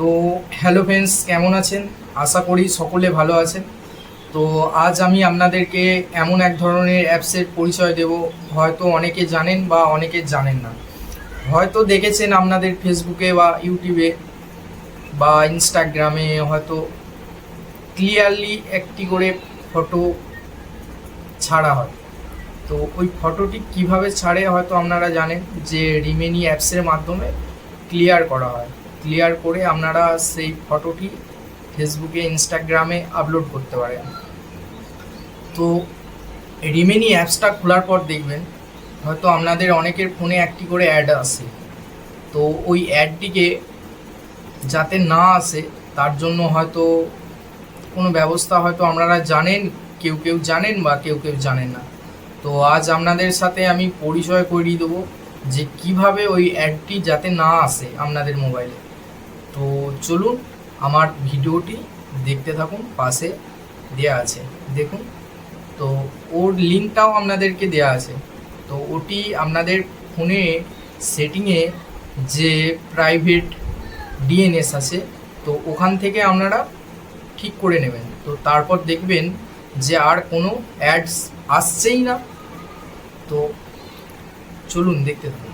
তো hello friends কেমন আছেন? আশা করি সকলে ভালো আছেন। তো আজ আমি আপনাদেরকে এমন এক ধরনের অ্যাপসের পরিচয় দেব, হয়তো অনেকে জানেন বা অনেকে জানেন না। হয়তো দেখেছেন আপনাদের ফেসবুকে বা ইউটিউবে বা ইনস্টাগ্রামে হয়তো ক্লিয়ারলি একটি করে ফটো ছাড়া হয়। তো ওই ফটোটি কীভাবে ছাড়ে হয়তো আপনারা জানেন, যে রিমেনি অ্যাপসের মাধ্যমে ক্লিয়ার করা হয়। ক্লিয়ার করে আপনারা সেই ফটোটি ফেসবুকে ইনস্টাগ্রামে আপলোড করতে পারেন। তো রিমেনি অ্যাপসটা খোলার পর দেখবেন, হয়তো আপনাদের অনেকের ফোনে একটি করে অ্যাড আসে তো ওই অ্যাডটিকে যাতে না আসে, তার জন্য হয়তো কোনো ব্যবস্থা হয়তো আপনারা জানেন, কেউ কেউ জানেন বা কেউ কেউ জানেন না। তো আজ আপনাদের সাথে আমি পরিচয় করিয়ে দেবো যে কীভাবে ওই অ্যাডটি যাতে না আসে আপনাদের মোবাইলে তো চলুন আমার ভিডিওটি দেখতে থাকুন, পাশে দেয়া আছে। দেখুন, তো ওর লিঙ্কটাও আপনাদেরকে দেয়া আছে। তো ওটি আপনাদের ফোনে সেটিংয়ে যে প্রাইভেট ডিএনএস আছে, তো ওখান থেকে আপনারা ঠিক করে নেবেন। তো তারপর দেখবেন যে আর কোনো অ্যাডস আসছেই না। তো চলুন দেখতে থাকুন।